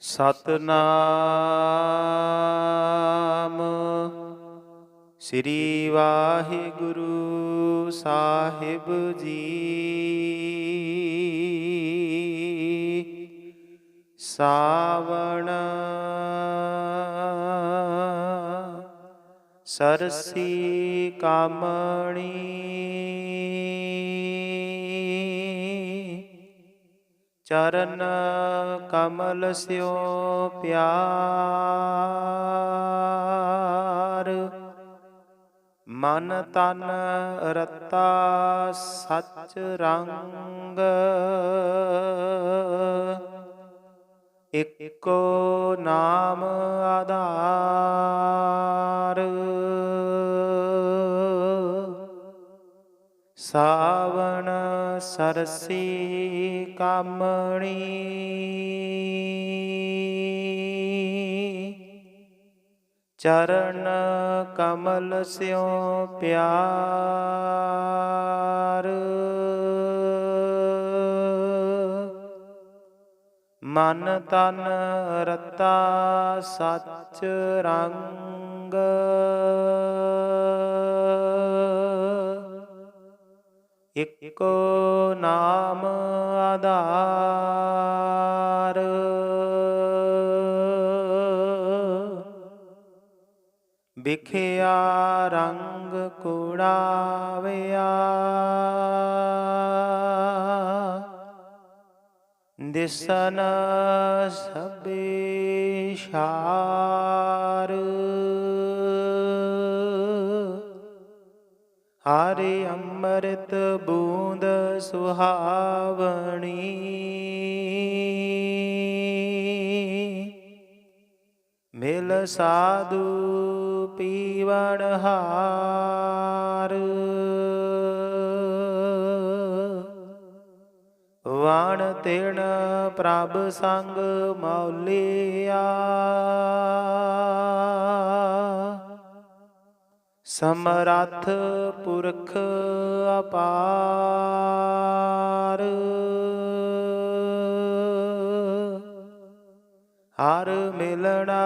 ਸਤਨਾਮ। ਸ੍ਰੀ ਵਾਹਿਗੁਰੂ ਸਾਹਿਬ ਜੀ। ਸਾਵਣ ਸਰਸੀ ਕਾਮਣੀ। ਚਰਨ ਕਮਲ ਸਿਓ ਪਿਆਰ। ਮਨ ਤਨ ਰਤਾ ਸਚ ਰੰਗ। ਇਕੋ ਨਾਮ ਆਧਾਰ। ਸਾਵਣ ਸਰਸੀ ਕਾਮਣੀ। ਚਰਨ ਕਮਲ ਸਿਓ ਪਿਆਰ। ਮਨ ਤਨ ਰਤਾ ਸੱਚ ਰੰਗ। ਇਕੋ ਨਾਮ ਆਧਾਰ। ਵਿਖਿਆ ਰੰਗ ਕੁੜਾਵਿਆ। ਦਿਸਨ ਸਭੇ ਸ਼ਾਰ ਹਰੇ ਅੰਮ੍ਰਿਤ ਬੂੰਦ ਸੁਹਾਵਣੀ। ਮਿਲ ਸਾਧੂ ਪੀਵਣ ਹਾਰ। ਵਾਣ ਤਿਣ ਪ੍ਰਭ ਸੰਗ ਮੌਲਿਆ। ਸਮਰੱਥ ਪੁਰਖ ਅਪਾਰ। ਹਰ ਮਿਲਣਾ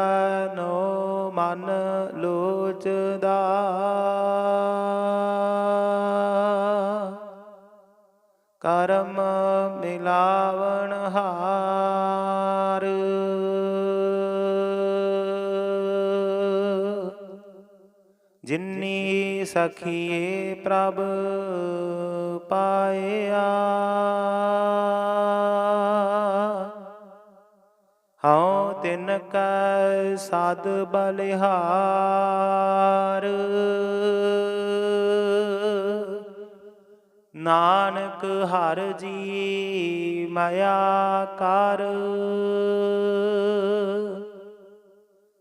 ਨੋ ਮਨ ਲੋਚਦਾ। ਕਰਮ ਮਿਲਾਵਣ ਹਾਰ। ਸਖੀਏ ਪ੍ਰਭ ਪਾਇਆ। ਹਉ ਤਿਨ ਕੈ ਸਾਧ ਬਲਿਹਾਰ। ਨਾਨਕ ਹਰ ਜੀ ਮਾਇਆ ਕਰ।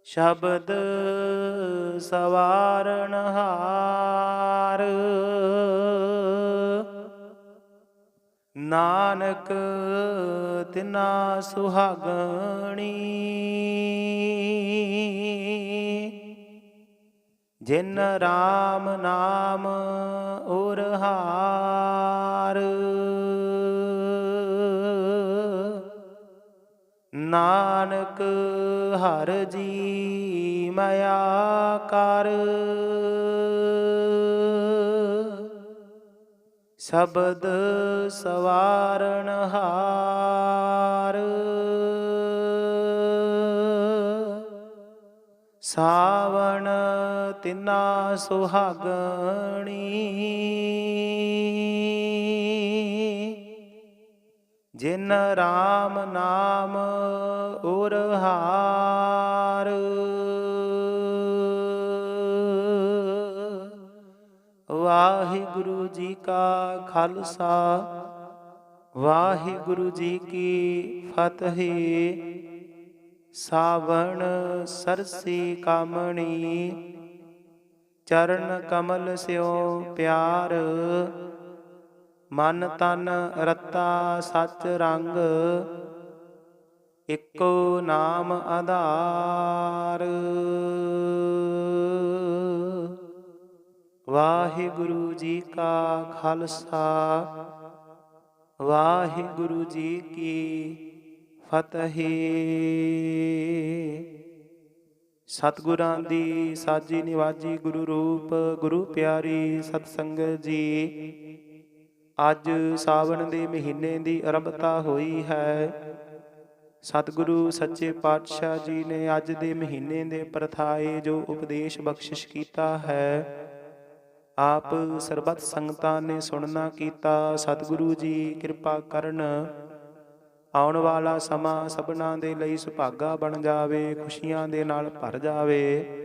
ਸ਼ਬਦ ਸਵਾਰਨ ਹਾਰ। ਨਾਨਕ ਤਿਨਾ ਸੁਹਾਗਣੀ। ਜਿਨ ਰਾਮ ਨਾਮ ਉਰਹਾਰ ਨਾਨਕ ਹਰ ਜੀ ਮਾਇਆ ਕਰ। ਸ਼ਬਦ ਸਵਾਰਣ ਹਾਰ। ਸਾਵਣ ਤਿਨਾ ਸੁਹਾਗਣੀ। ਜਿਨ ਰਾਮ ਨਾਮ ਉਰਹਾਰ ਵਾਹਿਗੁਰੂ ਜੀ ਕਾ ਖਾਲਸਾ, ਵਾਹਿਗੁਰੂ ਜੀ ਕੀ ਫਤਿਹ। ਸਾਵਣ ਸਰਸੀ ਕਾਮਣੀ, ਚਰਨ ਕਮਲ ਸਿਓ ਪਿਆਰ। ਮਨ ਤਨ ਰਤਾ ਸਚ ਰੰਗ, ਇੱਕੋ ਨਾਮ ਆਧਾਰ। ਵਾਹਿਗੁਰੂ ਜੀ ਕਾ ਖਾਲਸਾ, ਵਾਹਿਗੁਰੂ ਜੀ ਕੀ ਫਤਿਹ। ਸਤਿਗੁਰਾਂ ਦੀ ਸਾਜੀ ਨਿਵਾਜੀ ਗੁਰੂ ਰੂਪ, ਗੁਰੂ ਪਿਆਰੀ ਸਤ ਸੰਗਤ ਜੀ ਅੱਜ ਸਾਵਣ ਦੇ ਮਹੀਨੇ ਦੀ ਅਰੰਭਤਾ ਹੋਈ ਹੈ। ਸਤਿਗੁਰੂ ਸੱਚੇ ਪਾਤਸ਼ਾਹ ਜੀ ਨੇ ਅੱਜ ਦੇ ਮਹੀਨੇ ਦੇ ਪ੍ਰਥਾਏ ਜੋ ਉਪਦੇਸ਼ ਬਖਸ਼ਿਸ਼ ਕੀਤਾ ਹੈ, ਆਪ ਸਰਬੱਤ ਸੰਗਤਾਂ ਨੇ ਸੁਣਨਾ ਕੀਤਾ। ਸਤਿਗੁਰੂ ਜੀ ਕਿਰਪਾ ਕਰਨ, ਆਉਣ ਵਾਲਾ ਸਮਾਂ ਸਭਨਾਂ ਦੇ ਲਈ ਸੁਭਾਗਾ ਬਣ ਜਾਵੇ, ਖੁਸ਼ੀਆਂ ਦੇ ਨਾਲ ਭਰ ਜਾਵੇ।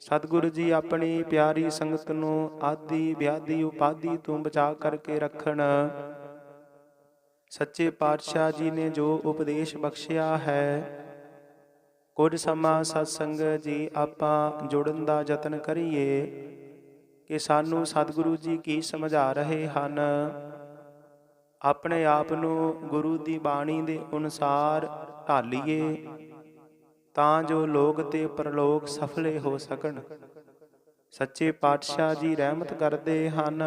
ਸਤਿਗੁਰੂ ਜੀ ਆਪਣੀ ਪਿਆਰੀ ਸੰਗਤ ਨੂੰ ਆਦੀ, ਵਿਆਦੀ, ਉਪਾਦੀ ਤੋਂ ਬਚਾ ਕਰਕੇ ਰੱਖਣ। ਸੱਚੇ ਪਾਤਸ਼ਾਹ ਜੀ ਨੇ ਜੋ ਉਪਦੇਸ਼ ਬਖਸ਼ਿਆ ਹੈ, ਕੁਝ ਸਮਾਂ ਸਤਸੰਗ ਜੀ ਆਪਾਂ ਜੁੜਨ ਦਾ ਯਤਨ ਕਰੀਏ ਕਿ ਸਾਨੂੰ ਸਤਿਗੁਰੂ ਜੀ ਕੀ ਸਮਝਾ ਰਹੇ ਹਨ। ਆਪਣੇ ਆਪ ਨੂੰ ਗੁਰੂ ਦੀ ਬਾਣੀ ਦੇ ਅਨੁਸਾਰ ਢਾਲੀਏ। ਤਾਂ ਜੋ ਲੋਕ ਤੇ ਪਰਲੋਕ ਸਫਲੇ ਹੋ ਸਕਣ। ਸੱਚੇ ਪਾਤਸ਼ਾਹ ਜੀ ਰਹਿਮਤ ਕਰਦੇ ਹਨ।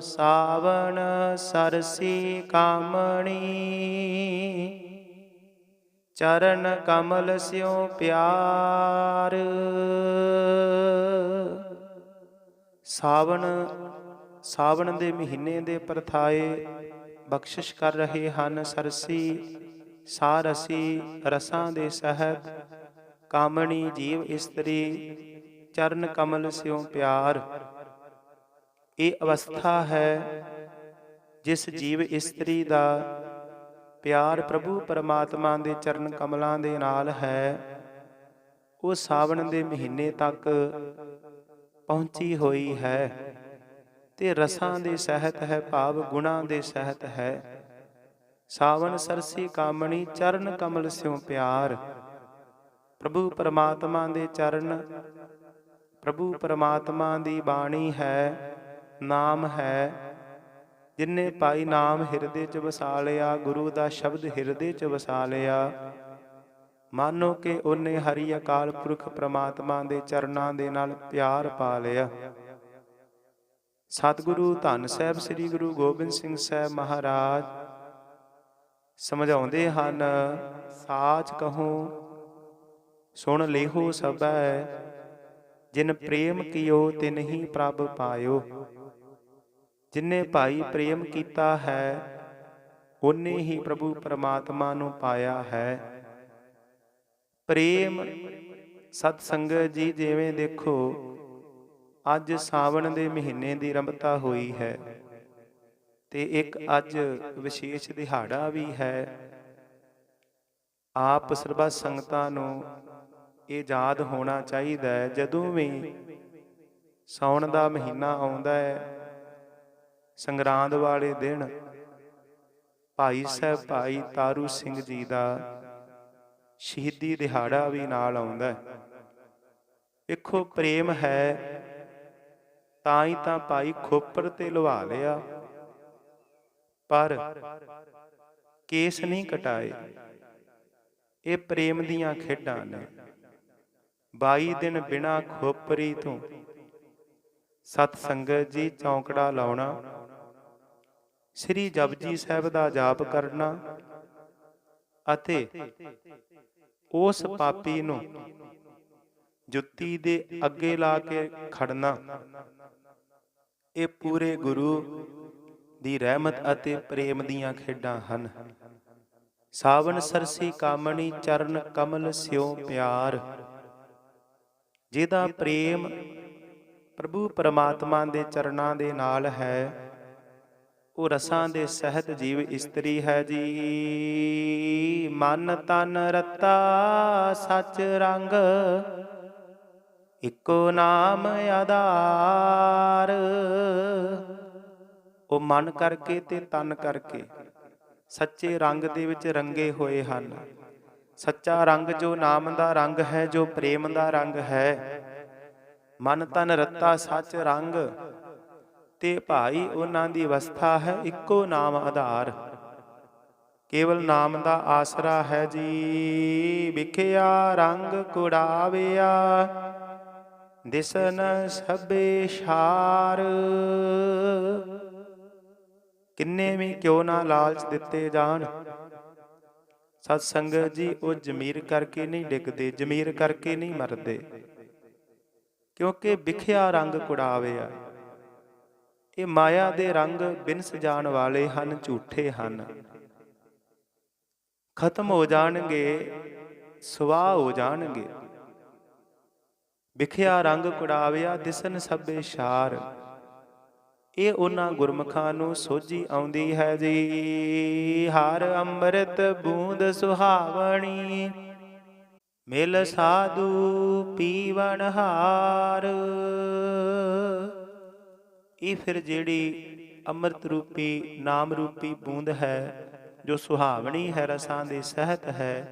ਸਾਵਣ ਸਰਸੀ ਕਾਮਣੀ, ਚਰਨ ਕਮਲ ਸਿਉ ਪਿਆਰ। ਸਾਵਣ ਸਾਵਣ ਦੇ ਮਹੀਨੇ ਦੇ ਪਰਥਾਏ ਬਖਸ਼ਿਸ਼ ਕਰ ਰਹੇ ਹਨ ਸਰਸੀ ਸਾਰਸੀ ਰਸਾਂ ਦੇ ਸਹਿਤ ਕਾਮਣੀ ਜੀਵ ਇਸਤਰੀ, ਚਰਨ ਕਮਲ ਸਿਉ ਪਿਆਰ। ਇਹ ਅਵਸਥਾ ਹੈ ਜਿਸ ਜੀਵ ਇਸਤਰੀ ਦਾ ਪਿਆਰ ਪ੍ਰਭੂ ਪਰਮਾਤਮਾ ਦੇ ਚਰਨ ਕਮਲਾਂ ਦੇ ਨਾਲ ਹੈ। ਉਹ ਸਾਵਣ ਦੇ ਮਹੀਨੇ ਤੱਕ ਪਹੁੰਚੀ ਹੋਈ ਹੈ ਤੇ ਰਸਾਂ ਦੇ ਸਹਿਤ ਹੈ, ਭਾਵ ਗੁਣਾ ਦੇ ਸਹਿਤ ਹੈ। ਸਾਵਨ ਸਰਸੀ ਕਾਮਣੀ ਚਰਨ ਕਮਲ ਸਿਉ ਪਿਆਰ। ਪ੍ਰਭੂ ਪਰਮਾਤਮਾ ਦੇ ਚਰਨ, ਪ੍ਰਭੂ ਪਰਮਾਤਮਾ ਦੀ ਬਾਣੀ ਹੈ, ਨਾਮ ਹੈ। ਜਿਨਨੇ ਪਾਈ ਨਾਮ ਹਿਰਦੇ ਚ ਵਸਾ ਲਿਆ ਗੁਰੂ ਦਾ ਸ਼ਬਦ ਹਿਰਦੇ ਚ ਵਸਾ ਲਿਆ ਮਾਨੋ ਕਿ ਉਹਨੇ ਹਰੀ ਅਕਾਲ ਪੁਰਖ ਪ੍ਰਮਾਤਮਾ ਦੇ ਚਰਨਾਂ ਦੇ ਨਾਲ ਪਿਆਰ ਪਾ ਲਿਆ। ਸਤਿਗੁਰੂ ਧੰਨ ਸਾਹਿਬ, ਸ੍ਰੀ ਗੁਰੂ ਗੋਬਿੰਦ ਸਿੰਘ ਸਾਹਿਬ ਮਹਾਰਾਜ ਸਮਝਾਉਂਦੇ ਹਨ, ਸਾਚ ਕਹੋ, ਸੁਣ ਲੇਹੋ ਸਭੈ, ਜਿਨ ਪ੍ਰੇਮ ਕੀਓ ਤਿਨ ਹੀ ਪ੍ਰਭ ਪਾਇਓ। ਜਿਨੇ ਭਾਈ ਪ੍ਰੇਮ ਕੀਤਾ ਹੈ ਉਹਨੇ ਹੀ ਪ੍ਰਭੂ ਪਰਮਾਤਮਾ ਨੂੰ ਪਾਇਆ ਹੈ। ਪ੍ਰੇਮ ਸਤ ਸੰਗਤ ਜੀ ਜਿਵੇਂ ਦੇਖੋ, ਅੱਜ ਸਾਵਣ ਦੇ ਮਹੀਨੇ ਦੀ ਰੰਭਤਾ ਹੋਈ ਹੈ। ਤੇ ਇੱਕ ਅੱਜ ਵਿਸ਼ੇਸ਼ ਦਿਹਾੜਾ ਵੀ ਹੈ। ਆਪ ਸਰਬੱਤ ਸੰਗਤਾਂ ਨੂੰ ਇਹ ਯਾਦ ਹੋਣਾ ਚਾਹੀਦਾ ਹੈ, ਜਦੋਂ ਵੀ ਸਾਉਣ ਦਾ ਮਹੀਨਾ ਆਉਂਦਾ ਹੈ, ਸੰਗਰਾਂਦ ਵਾਲੇ ਦਿਨ ਭਾਈ ਸਾਹਿਬ, ਭਾਈ ਤਾਰੂ ਸਿੰਘ ਜੀ ਦਾ ਸ਼ਹੀਦੀ ਦਿਹਾੜਾ ਵੀ ਨਾਲ ਆਉਂਦਾ ਹੈ। ਵੇਖੋ ਪ੍ਰੇਮ ਹੈ ਤਾਂ ਹੀ ਤਾਂ ਭਾਈ ਖੋਪਰ ਤੇ ਲਵਾ ਲਿਆ। ਪਰ ਕੇਸ ਨਹੀਂ ਕਟਾਏ। ਇਹ ਪ੍ਰੇਮ ਦੀਆਂ ਖੇਡਾਂ ਨੇ। 22 ਦਿਨ ਬਿਨਾ ਖੋਪਰੀ ਤੋਂ ਸਤ ਸੰਗਤ ਜੀ ਚੌਂਕੜਾ ਲਾਉਣਾ, ਸ੍ਰੀ ਜਪਜੀ ਸਾਹਿਬ ਦਾ ਜਾਪ ਕਰਨਾ ਅਤੇ ਉਸ ਪਾਪੀ ਨੂੰ ਜੁੱਤੀ ਦੇ ਅੱਗੇ ਲਾ ਕੇ ਖੜਨਾ। ਇਹ ਪੂਰੇ ਗੁਰੂ ਦੀ ਰਹਿਮਤ ਅਤੇ ਪ੍ਰੇਮ ਦੀਆਂ ਖੇਡਾਂ ਹਨ। ਸਾਵਨ ਸਰਸੀ ਕਾਮਣੀ ਚਰਨ ਕਮਲ ਸਿਉ ਪਿਆਰ। ਜਿਹਦਾ ਪ੍ਰੇਮ ਪ੍ਰਭੂ ਪਰਮਾਤਮਾ ਦੇ ਚਰਨਾਂ ਦੇ ਨਾਲ ਹੈ, ਉਹ ਰਸਾਂ ਦੇ ਸਹਿਤ ਜੀਵ ਇਸਤਰੀ ਹੈ ਜੀ। ਮਨ ਤਨ ਰਤਾ ਸੱਚ ਰੰਗ, ਇੱਕੋ ਨਾਮ ਆਧਾਰ। ਉਹ ਮਨ ਕਰਕੇ ਤੇ ਤਨ ਕਰਕੇ ਸੱਚੇ ਰੰਗ ਦੇ ਵਿੱਚ ਰੰਗੇ ਹੋਏ ਹਨ। ਸੱਚਾ ਰੰਗ ਜੋ ਨਾਮ ਦਾ ਰੰਗ ਹੈ, ਜੋ ਪ੍ਰੇਮ ਦਾ ਰੰਗ ਹੈ। ਮਨ ਤਨ ਰਤਾ ਸੱਚ ਰੰਗ ਤੇ ਭਾਈ ਉਹਨਾਂ ਦੀ ਅਵਸਥਾ ਹੈ, ਇੱਕੋ ਨਾਮ ਆਧਾਰ। ਕੇਵਲ ਨਾਮ ਦਾ ਆਸਰਾ ਹੈ ਜੀ। ਵਿਖਿਆ ਰੰਗ ਕੁੜਾਵਿਆ, ਦਿਸਨ ਸਭੇ ਸ਼ਾਰ। ਕਿੰਨੇ ਵੀ ਕਿਉ ਨਾ ਲਾਲਚ ਦਿੱਤੇ ਜਾਣ। ਸਤ ਸੰਗਤ ਜੀ, ਉਹ ਜ਼ਮੀਰ ਕਰਕੇ ਨਹੀਂ ਡਿੱਗਦੇ, ਜ਼ਮੀਰ ਕਰਕੇ ਨਹੀਂ ਮਰਦੇ। ਕਿਉਂਕਿ ਵਿਖਿਆ ਰੰਗ ਕੁੜਾਵਿਆ ਇਹ ਮਾਇਆ ਦੇ ਰੰਗ ਬਿਨਸ ਜਾਣ ਵਾਲੇ ਹਨ, ਝੂਠੇ ਹਨ। ਖਤਮ ਹੋ ਜਾਣਗੇ ਸਵਾਹ ਹੋ ਜਾਣਗੇ। ਵਿਖਿਆ ਰੰਗ ਕੁੜਾਵਿਆ ਦਿਸਨ ਸਭੇ ਸ਼ਾਰ। ਇਹ ਉਹਨਾਂ ਗੁਰਮਖਾਂ ਨੂੰ ਸੋਝੀ ਆਉਂਦੀ ਹੈ ਜੀ। ਹਰ ਅੰਮ੍ਰਿਤ ਬੂੰਦ ਸੁਹਾਵਣੀ, ਮਿਲ ਸਾਧੂ ਪੀਵਣ ਹਾਰ। ਇਹ ਫਿਰ ਜਿਹੜੀ ਅੰਮ੍ਰਿਤ ਰੂਪੀ, ਨਾਮ ਰੂਪੀ ਬੂੰਦ ਹੈ, ਜੋ ਸੁਹਾਵਣੀ ਹੈ, ਰਸਾਂ ਦੇ ਸਹਿਤ ਹੈ,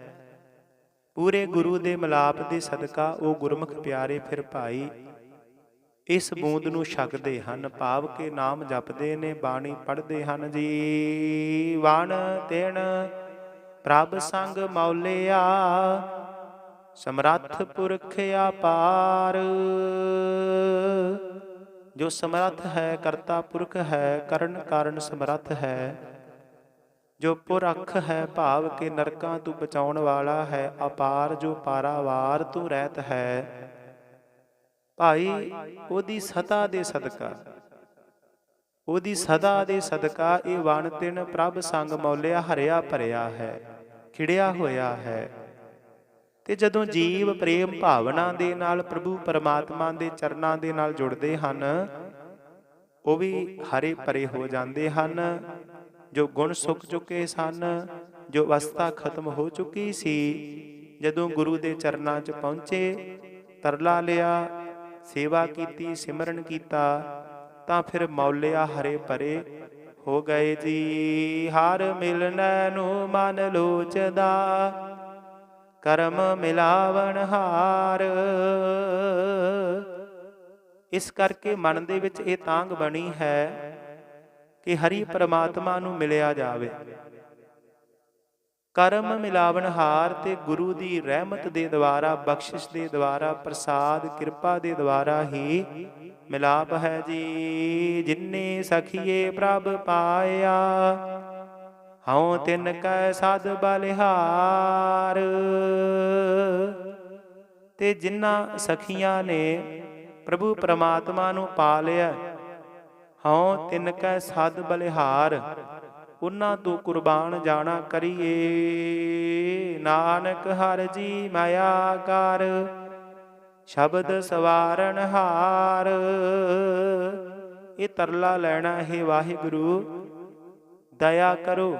ਪੂਰੇ ਗੁਰੂ ਦੇ ਮਲਾਪ ਦੇ ਸਦਕਾ ਉਹ ਗੁਰਮੁਖ ਪਿਆਰੇ ਫਿਰ ਭਾਈ ਇਸ ਬੂੰਦ ਨੂੰ ਛਕਦੇ ਹਨ, ਭਾਵ ਕੇ ਨਾਮ ਜਪਦੇ ਨੇ, ਬਾਣੀ ਪੜ੍ਹਦੇ ਹਨ। ਜੀ ਵਣ ਤਿਣ ਪ੍ਰਭ ਸੰਗ ਮੌਲਿਆ, ਸਮਰੱਥ ਪੁਰਖ ਆਪਾਰ ਜੋ ਸਮਰੱਥ ਹੈ, ਕਰਤਾ ਪੁਰਖ ਹੈ, ਕਰਨ ਕਾਰਨ ਸਮਰੱਥ ਹੈ। ਜੋ ਪੁਰਖ ਹੈ, ਭਾਵ ਕੇ ਨਰਕਾਂ ਤੋਂ ਬਚਾਉਣ ਵਾਲਾ ਹੈ, ਅਪਾਰ ਜੋ ਪਾਰਾਵਾਰ ਤੋਂ ਰਹਿਤ ਹੈ। ਭਾਈ, ਉਹਦੀ ਸਦਾ ਦੇ ਸਦਕਾ। ਉਹਦੀ ਸਦਾ ਦੇ ਸਦਕਾ ਇਹ ਵਣ ਤਿਨ ਪ੍ਰਭ ਸੰਗ ਮੌਲਿਆ ਹਰਿਆ ਭਰਿਆ ਹੈ, ਖਿੜਿਆ ਹੋਇਆ ਹੈ। ਤੇ ਜਦੋਂ ਜੀਵ ਪ੍ਰੇਮ ਭਾਵਨਾ ਦੇ ਨਾਲ ਪ੍ਰਭੂ ਪਰਮਾਤਮਾ ਦੇ ਚਰਨਾਂ ਦੇ ਨਾਲ ਜੁੜਦੇ ਹਨ, ਉਹ ਵੀ ਹਰੇ ਭਰੇ ਹੋ ਜਾਂਦੇ ਹਨ। ਜੋ ਗੁਣ ਸੁੱਕ ਚੁੱਕੇ ਸਨ, ਜੋ ਅਵਸਥਾ ਖਤਮ ਹੋ ਚੁੱਕੀ ਸੀ, ਜਦੋਂ ਗੁਰੂ ਦੇ ਚਰਨਾਂ 'ਚ ਪਹੁੰਚੇ, ਤਰਲਾ ਲਿਆ ਸੇਵਾ ਕੀਤੀ, ਸਿਮਰਨ ਕੀਤਾ, ਤਾਂ ਫਿਰ ਮੌਲਿਆ ਹਰੇ ਭਰੇ, ਹੋ ਗਏ ਜੀ, ਹਰ ਮਿਲਨੈ ਨੂੰ ਮਨ ਲੋਚਦਾ, ਕਰਮ ਮਿਲਾਵਣ ਹਾਰ। ਇਸ ਕਰਕੇ ਮਨ ਦੇ ਵਿੱਚ ਇਹ ਤਾਂਗ ਬਣੀ ਹੈ ਕਿ ਹਰੀ ਪਰਮਾਤਮਾ ਨੂੰ ਮਿਲਿਆ ਜਾਵੇ। ਕਰਮ ਮਿਲਾਵਣ ਹਾਰ ਤੇ ਗੁਰੂ ਦੀ ਰਹਿਮਤ ਦੇ ਦੁਆਰਾ, ਬਖਸ਼ਿਸ਼ ਦੇ ਦੁਆਰਾ, ਪ੍ਰਸਾਦ, ਕਿਰਪਾ ਦੇ ਦੁਆਰਾ ਹੀ ਮਿਲਾਪ ਹੈ ਜੀ। ਜਿਨਨੇ ਸਖੀਏ ਪ੍ਰਭ ਪਾਇਆ, ਹਉ ਤਿਨ ਕੈ ਸਾਧ ਬਲਿਹਾਰ। ਤੇ ਜਿਨ੍ਹਾਂ ਸਖੀਆਂ ਨੇ ਪ੍ਰਭੂ ਪ੍ਰਮਾਤਮਾ ਨੂੰ ਪਾ ਲਿਆ ਹਉ ਤਿਨ ਕੈ ਸਾਧ ਬਲਿਹਾਰ। ਉਹਨਾਂ ਤੋਂ ਕੁਰਬਾਨ ਜਾਣਾ ਕਰੀਏ। ਨਾਨਕ ਹਰ ਜੀ ਮਾਇਆ ਕਰ, ਸ਼ਬਦ ਸਵਾਰਨ ਹਾਰ। ਇਹ ਤਰਲਾ ਲੈਣਾ ਹੈ ਵਾਹਿਗੁਰੂ, ਦਇਆ ਕਰੋ।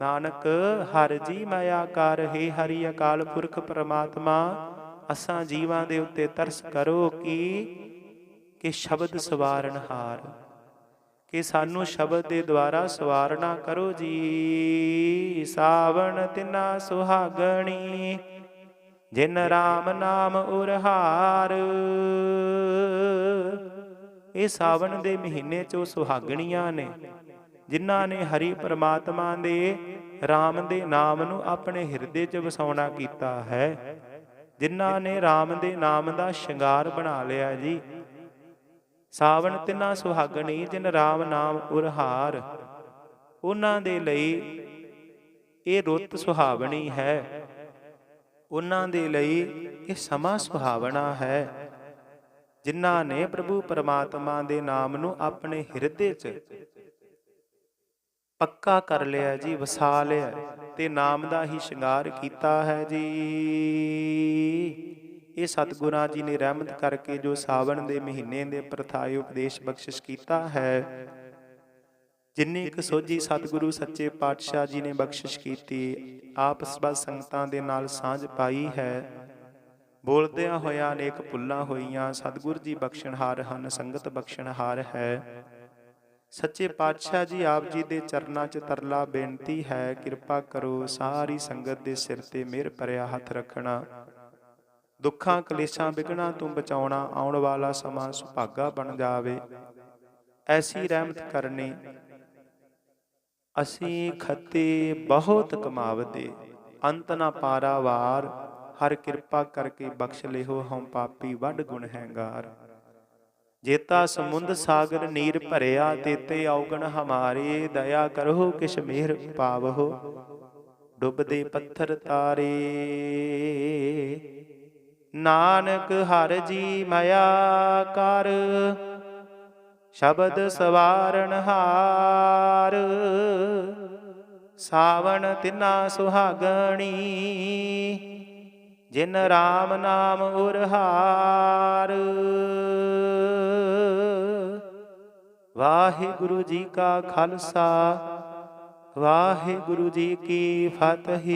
ਨਾਨਕ ਹਰ ਜੀ ਮਾਇਆ ਕਰ, ਹੈ ਹਰੀ ਅਕਾਲ ਪੁਰਖ ਪ੍ਰਮਾਤਮਾ, ਅਸਾਂ ਜੀਵਾਂ ਦੇ ਉੱਤੇ ਤਰਸ ਕਰੋ ਕਿ? ਕਿ ਸ਼ਬਦ ਸਵਾਰਨ ਹਾਰ। ਕਿ ਸਾਨੂੰ ਸ਼ਬਦ ਦੇ ਦੁਆਰਾ ਸਵਾਰਨਾ ਕਰੋ ਜੀ। ਸਾਵਣ ਤਿਨਾ ਸੁਹਾਗਣੀ, ਜਿਨ ਰਾਮ ਨਾਮ ਉਰਹਾਰ। ਇਹ ਸਾਵਣ ਦੇ ਮਹੀਨੇ ਚ ਸੁਹਾਗਣੀਆਂ ਨੇ, ਜਿਨ੍ਹਾਂ ਨੇ ਹਰੀ ਪਰਮਾਤਮਾ ਦੇ RAM ਦੇ ਨਾਮ ਨੂੰ ਆਪਣੇ ਹਿਰਦੇ 'ਚ ਵਸਾਉਣਾ ਕੀਤਾ ਹੈ। ਜਿਨ੍ਹਾਂ ਨੇ RAM ਦੇ ਨਾਮ ਦਾ ਸ਼ਿੰਗਾਰ ਬਣਾ ਲਿਆ ਜੀ। ਸਾਵਣ ਤਿੰਨਾ ਸੁਹਾਗਣੀ ਜਿਨ RAM ਨਾਮ ਉਰਹਾਰ। ਉਹਨਾਂ ਦੇ ਲਈ ਇਹ ਰੁੱਤ ਸੁਹਾਵਣੀ ਹੈ। ਉਹਨਾਂ ਦੇ ਲਈ ਇਹ ਸਮਾਂ ਸੁਹਾਵਣਾ ਹੈ। ਜਿਨ੍ਹਾਂ ਨੇ ਪ੍ਰਭੂ ਪਰਮਾਤਮਾ ਦੇ ਨਾਮ ਨੂੰ ਆਪਣੇ ਹਿਰਦੇ 'ਚ ਪੱਕਾ ਕਰ ਲਿਆ ਜੀ, ਵਸਾ ਲਿਆ ਤੇ ਨਾਮ ਦਾ ਹੀ ਸ਼ਿੰਗਾਰ ਕੀਤਾ ਹੈ ਜੀ। ਇਹ ਸਤਿਗੁਰਾਂ ਜੀ ਨੇ ਰਹਿਮਤ ਕਰਕੇ ਜੋ ਸਾਵਣ ਦੇ ਮਹੀਨੇ ਦੇ ਪ੍ਰਥਾਏ ਉਪਦੇਸ਼ ਬਖਸ਼ਿਸ਼ ਕੀਤਾ ਹੈ। ਜਿੰਨੀ ਕੁ ਸੋਝੀ ਸਤਿਗੁਰੂ ਸੱਚੇ ਪਾਤਸ਼ਾਹ ਜੀ ਨੇ ਬਖਸ਼ਿਸ਼ ਕੀਤੀ ਆਪਸ ਵਿੱਚ ਸੰਗਤਾਂ ਦੇ ਨਾਲ ਸਾਂਝ ਪਾਈ ਹੈ। ਬੋਲਦਿਆਂ ਹੋਇਆ ਅਨੇਕ ਭੁੱਲਾਂ ਹੋਈਆਂ, ਸਤਿਗੁਰ ਜੀ ਬਖਸ਼ਣਹਾਰ ਹਨ, ਸੰਗਤ ਬਖਸ਼ਣਹਾਰ ਹੈ। ਸੱਚੇ ਪਾਤਸ਼ਾਹ ਜੀ ਆਪ ਜੀ ਦੇ ਚਰਨਾਂ 'ਚ ਤਰਲਾ ਬੇਨਤੀ ਹੈ, ਕਿਰਪਾ ਕਰੋ ਸਾਰੀ ਸੰਗਤ ਦੇ ਸਿਰ ਤੇ ਮਿਹਰ ਭਰਿਆ ਹੱਥ ਰੱਖਣਾ। ਦੁੱਖਾਂ ਕਲੇਸ਼ਾਂ ਵਿਗਣਾ ਤੋਂ ਬਚਾਉਣਾ ਆਉਣ ਵਾਲਾ ਸਮਾਂ ਸੁਭਾਗਾ ਬਣ ਜਾਵੇ। ਐਸੀ ਰਹਿਮਤ ਕਰਨੀ ਅਸੀਂ ਖੱਤੇ ਬਹੁਤ ਕਮਾਵਦੇ, ਅੰਤ ਨਾ ਪਾਰਾਵਾਰ ਹਰ ਕਿਰਪਾ ਕਰਕੇ ਬਖਸ਼ ਲਿਓ ਹਉ ਪਾਪੀ ਵੱਡ ਗੁਣ ਹੈਂਗਾਰ ਜੇਤਾ ਸਮੁੰਦ ਸਾਗਰ ਨੀਰ ਭਰਿਆ, ਤੇਤੇ ਔਗਣ ਹਮਾਰੇ, ਦਇਆ ਕਰੋ ਕਿਛ ਮਿਹਰ ਪਾਵਹੋ ਡੁੱਬਦੇ ਪੱਥਰ ਤਾਰੇ ਨਾਨਕ ਹਰ ਜੀ ਮਾਇਆ ਕਰ, ਸ਼ਬਦ ਸਵਾਰਨ ਹਾਰ। ਸਾਵਣ ਤਿਨਾ ਸੁਹਾਗਣੀ, ਜਿਨ ਰਾਮ ਨਾਮ ਉਰਹਾਰ। ਵਾਹਿਗੁਰੂ ਜੀ ਕਾ ਖਾਲਸਾ, ਵਾਹਿਗੁਰੂ ਜੀ ਕੀ ਫਤਿਹ।